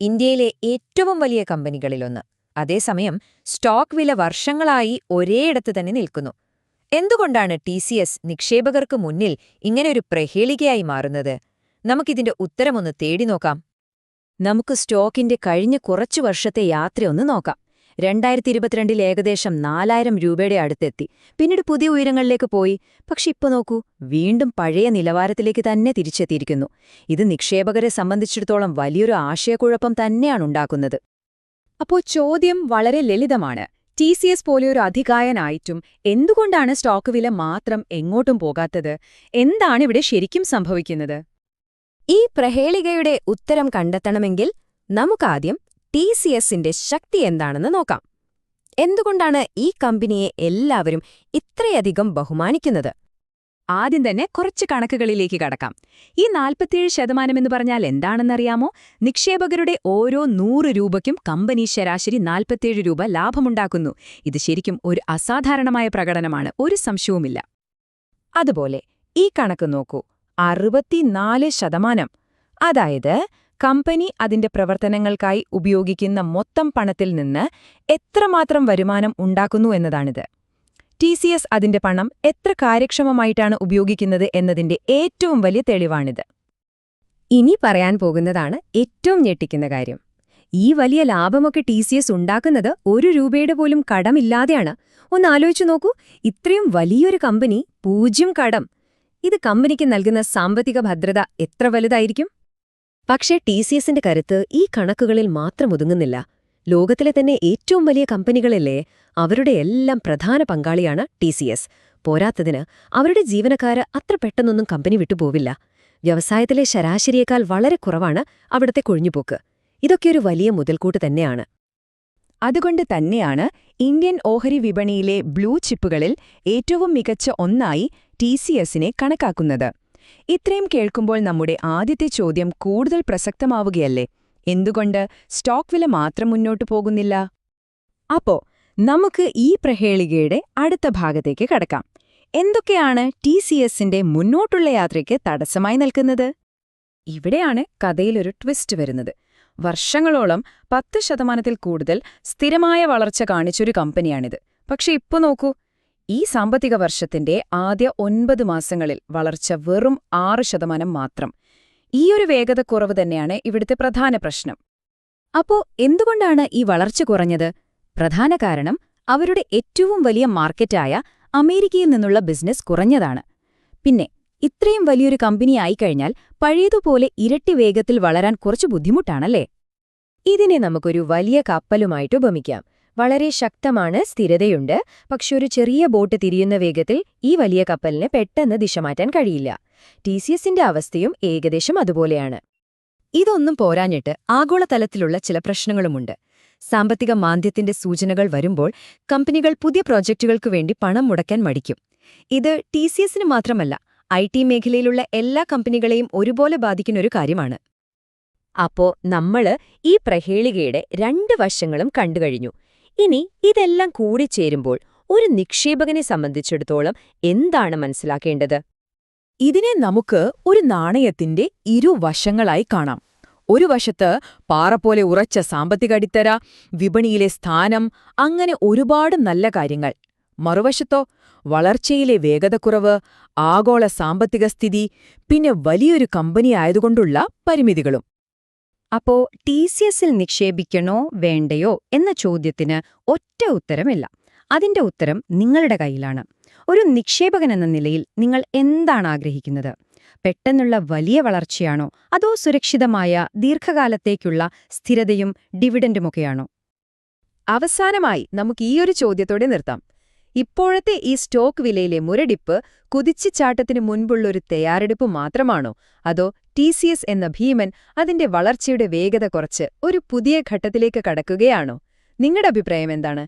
ഇന്ത്യയിലെ ഏറ്റവും വലിയ കമ്പനികളിലൊന്ന്. അതേസമയം സ്റ്റോക്ക് വില വർഷങ്ങളായി ഒരേയിടത്ത് തന്നെ നിൽക്കുന്നു. എന്തുകൊണ്ടാണ് ടി സി എസ് നിക്ഷേപകർക്ക് മുന്നിൽ ഇങ്ങനെയൊരു പ്രഹേളികയായി മാറുന്നത്? നമുക്കിതിന്റെ ഉത്തരമൊന്ന് തേടി നോക്കാം. നമുക്ക് സ്റ്റോക്കിന്റെ കഴിഞ്ഞ കുറച്ചു വർഷത്തെ യാത്രയൊന്ന് നോക്കാം. രണ്ടായിരത്തി ഇരുപത്തിരണ്ടിൽ ഏകദേശം നാലായിരം രൂപയുടെ അടുത്തെത്തി. പിന്നീട് പുതിയ ഉയരങ്ങളിലേക്ക് പോയി. പക്ഷെ ഇപ്പൊ നോക്കൂ വീണ്ടും പഴയ നിലവാരത്തിലേക്ക് തന്നെ തിരിച്ചെത്തിയിരിക്കുന്നു. ഇത് നിക്ഷേപകരെ സംബന്ധിച്ചിടത്തോളം വലിയൊരു ആശയക്കുഴപ്പം തന്നെയാണ് ഉണ്ടാക്കുന്നത്. അപ്പോൾ ചോദ്യം വളരെ ലളിതമാണ്. ടി സി എസ് പോലെയൊരു അധികായനായിട്ടും എന്തുകൊണ്ടാണ് സ്റ്റോക്ക് വില മാത്രം എങ്ങോട്ടും പോകാത്തത്? എന്താണ് ഇവിടെ ശരിക്കും സംഭവിക്കുന്നത്? ഈ പ്രഹേളികയുടെ ഉത്തരം കണ്ടെത്തണമെങ്കിൽ നമുക്കാദ്യം ടി സി എസിന്റെ ശക്തി എന്താണെന്ന് നോക്കാം. എന്തുകൊണ്ടാണ് ഈ കമ്പനിയെ എല്ലാവരും ഇത്രയധികം ബഹുമാനിക്കുന്നത്? ആദ്യം തന്നെ കുറച്ച് കണക്കുകളിലേക്ക് കടക്കാം. ഈ നാൽപ്പത്തിയേഴ് ശതമാനമെന്ന് പറഞ്ഞാൽ എന്താണെന്നറിയാമോ? നിക്ഷേപകരുടെ ഓരോ നൂറ് രൂപയ്ക്കും കമ്പനി ശരാശരി നാൽപ്പത്തിയേഴ് രൂപ ലാഭമുണ്ടാക്കുന്നു. ഇത് ശരിക്കും ഒരു അസാധാരണമായ പ്രകടനമാണ്. ഒരു സംശയവുമില്ല. അതുപോലെ ഈ കണക്ക് നോക്കൂ. അറുപത്തിനാല് ശതമാനം. അതായത് കമ്പനി അതിന്റെ പ്രവർത്തനങ്ങൾക്കായി ഉപയോഗിക്കുന്ന മൊത്തം പണത്തിൽ നിന്ന് എത്രമാത്രം വരുമാനം ഉണ്ടാക്കുന്നു എന്നതാണിത്. ടി സി എസ് അതിന്റെ പണം എത്ര കാര്യക്ഷമമായിട്ടാണ് ഉപയോഗിക്കുന്നത് എന്നതിന്റെ ഏറ്റവും വലിയ തെളിവാണിത്. ഇനി പറയാൻ പോകുന്നതാണ് ഏറ്റവും ഞെട്ടിക്കുന്ന കാര്യം. ഈ വലിയ ലാഭമൊക്കെ ടി സി എസ് ഉണ്ടാക്കുന്നത് ഒരു രൂപയുടെ പോലും കടമില്ലാതെയാണ്. ഒന്ന് ആലോചിച്ചു നോക്കൂ ഇത്രയും വലിയൊരു കമ്പനി പൂജ്യം കടം. ഇത് കമ്പനിക്ക് നൽകുന്ന സാമ്പത്തിക ഭദ്രത എത്ര വലുതായിരിക്കും? പക്ഷേ ടി സി എസിന്റെ കരുത്ത് ഈ കണക്കുകളിൽ മാത്രം ഒതുങ്ങുന്നില്ല. ലോകത്തിലെ തന്നെ ഏറ്റവും വലിയ കമ്പനികളല്ലേ അവരുടെ എല്ലാം പ്രധാന പങ്കാളിയാണ് ടി സി എസ്. പോരാത്തതിന് അവരുടെ ജീവനക്കാര് അത്ര പെട്ടെന്നൊന്നും കമ്പനി വിട്ടുപോവില്ല വ്യവസായത്തിലെ ശരാശരിയേക്കാൾ വളരെ കുറവാണ് അവിടത്തെ കൊഴിഞ്ഞുപോക്ക്. ഇതൊക്കെ ഒരു വലിയ മുതൽക്കൂട്ട് തന്നെയാണ്. അതുകൊണ്ട് തന്നെയാണ് ഇന്ത്യൻ ഓഹരി വിപണിയിലെ ബ്ലൂ ചിപ്പുകളിൽ ഏറ്റവും മികച്ച ഒന്നായി ടി കണക്കാക്കുന്നത്. ഇത്രയും കേൾക്കുമ്പോൾ നമ്മുടെ ആദ്യത്തെ ചോദ്യം കൂടുതൽ പ്രസക്തമാവുകയല്ലേ? എന്തുകൊണ്ട് സ്റ്റോക്ക് വില മാത്രം മുന്നോട്ട് പോകുന്നില്ല? അപ്പോ നമുക്ക് ഈ പ്രഹേളികയുടെ അടുത്ത ഭാഗത്തേക്ക് കടക്കാം. എന്തൊക്കെയാണ് ടി സി എസിന്റെ മുന്നോട്ടുള്ള യാത്രയ്ക്ക് തടസ്സമായി നിൽക്കുന്നത്? ഇവിടെയാണ് കഥയിലൊരു ട്വിസ്റ്റ് വരുന്നത്. വർഷങ്ങളോളം പത്ത് ശതമാനത്തിൽ കൂടുതൽ സ്ഥിരമായ വളർച്ച കാണിച്ചൊരു കമ്പനിയാണിത്. പക്ഷെ ഇപ്പൊ നോക്കൂ ഈ സാമ്പത്തിക വർഷത്തിന്റെ ആദ്യ ഒൻപത് മാസങ്ങളിൽ വളർച്ച വെറും ആറ് ശതമാനം മാത്രം. ഈ ഈയൊരു വേഗതക്കുറവ് തന്നെയാണ് ഇവിടുത്തെ പ്രധാന പ്രശ്നം. അപ്പോ എന്തുകൊണ്ടാണ് ഈ വളർച്ച കുറഞ്ഞത്? പ്രധാന കാരണം അവരുടെ ഏറ്റവും വലിയ മാർക്കറ്റായ അമേരിക്കയിൽ നിന്നുള്ള ബിസിനസ് കുറഞ്ഞതാണ്. പിന്നെ ഇത്രയും വലിയൊരു കമ്പനി ആയിക്കഴിഞ്ഞാൽ പഴയതുപോലെ ഇരട്ടി വേഗത്തിൽ വളരാൻ കുറച്ച് ബുദ്ധിമുട്ടാണല്ലേ? ഇതിനെ നമുക്കൊരു വലിയ കപ്പലുമായിട്ട് ഉപമിക്കാം. വളരെ ശക്തമാണ് സ്ഥിരതയുണ്ട്. പക്ഷെ ഒരു ചെറിയ ബോട്ട് തിരിയുന്ന വേഗത്തിൽ ഈ വലിയ കപ്പലിന് പെട്ടെന്ന് ദിശ മാറ്റാൻ കഴിയില്ല. ടി സി എസിന്റെ അവസ്ഥയും ഏകദേശം അതുപോലെയാണ്. ഇതൊന്നും പോരാഞ്ഞിട്ട് ആഗോളതലത്തിലുള്ള ചില പ്രശ്നങ്ങളുമുണ്ട്. സാമ്പത്തിക മാന്ദ്യത്തിന്റെ സൂചനകൾ വരുമ്പോൾ കമ്പനികൾ പുതിയ പ്രോജക്റ്റുകൾക്കു വേണ്ടി പണം മുടക്കാൻ മടിക്കും. ഇത് ടി സി എസിന് മാത്രമല്ല ഐ ടി മേഖലയിലുള്ള എല്ലാ കമ്പനികളെയും ഒരുപോലെ ബാധിക്കുന്നൊരു കാര്യമാണ്. അപ്പോ നമ്മൾ ഈ പ്രഹേളികയുടെ രണ്ട് വശങ്ങളും കണ്ടുകഴിഞ്ഞു. ഇനി ഇതെല്ലാം കൂടി ചേരുമ്പോൾ ഒരു നിക്ഷേപകനെ സംബന്ധിച്ചിടത്തോളം എന്താണ് മനസ്സിലാക്കേണ്ടത്? ഇതിനെ നമുക്ക് ഒരു നാണയത്തിന്റെ ഇരുവശങ്ങളായി കാണാം. ഒരു വശത്ത് പാറ പോലെ ഉറച്ച സാമ്പത്തിക അടിത്തര വിപണിയിലെ സ്ഥാനം അങ്ങനെ ഒരുപാട് നല്ല കാര്യങ്ങൾ. മറുവശത്തോ വളർച്ചയിലെ വേഗതക്കുറവ് ആഗോള സാമ്പത്തിക സ്ഥിതി പിന്നെ വലിയൊരു കമ്പനി ആയതുകൊണ്ടുള്ള പരിമിതികളും. അപ്പോ ടി സി എസിൽ നിക്ഷേപിക്കണോ വേണ്ടയോ എന്ന ചോദ്യത്തിന് ഒറ്റ ഉത്തരമില്ല. അതിന്റെ ഉത്തരം നിങ്ങളുടെ കയ്യിലാണ്. ഒരു നിക്ഷേപകൻ എന്ന നിലയിൽ നിങ്ങൾ എന്താണ് ആഗ്രഹിക്കുന്നത്? പെട്ടെന്നുള്ള വലിയ വളർച്ചയാണോ? അതോ സുരക്ഷിതമായ ദീർഘകാലത്തേക്കുള്ള സ്ഥിരതയും ഡിവിഡൻഡുമൊക്കെയാണോ? അവസാനമായി നമുക്ക് ഈ ഒരു ചോദ്യത്തോടെ നിർത്താം. ഇപ്പോഴത്തെ ഈ സ്റ്റോക്ക് വിലയിലെ മുരടിപ്പ് കുതിച്ചുചാട്ടത്തിന് മുൻപുള്ളൊരു തയ്യാറെടുപ്പ് മാത്രമാണോ? അതോ ടി എന്ന ഭീമൻ അതിന്റെ വളർച്ചയുടെ വേഗത കുറച്ച് ഒരു പുതിയ ഘട്ടത്തിലേക്ക് കടക്കുകയാണോ? നിങ്ങളുടെ അഭിപ്രായം എന്താണ്?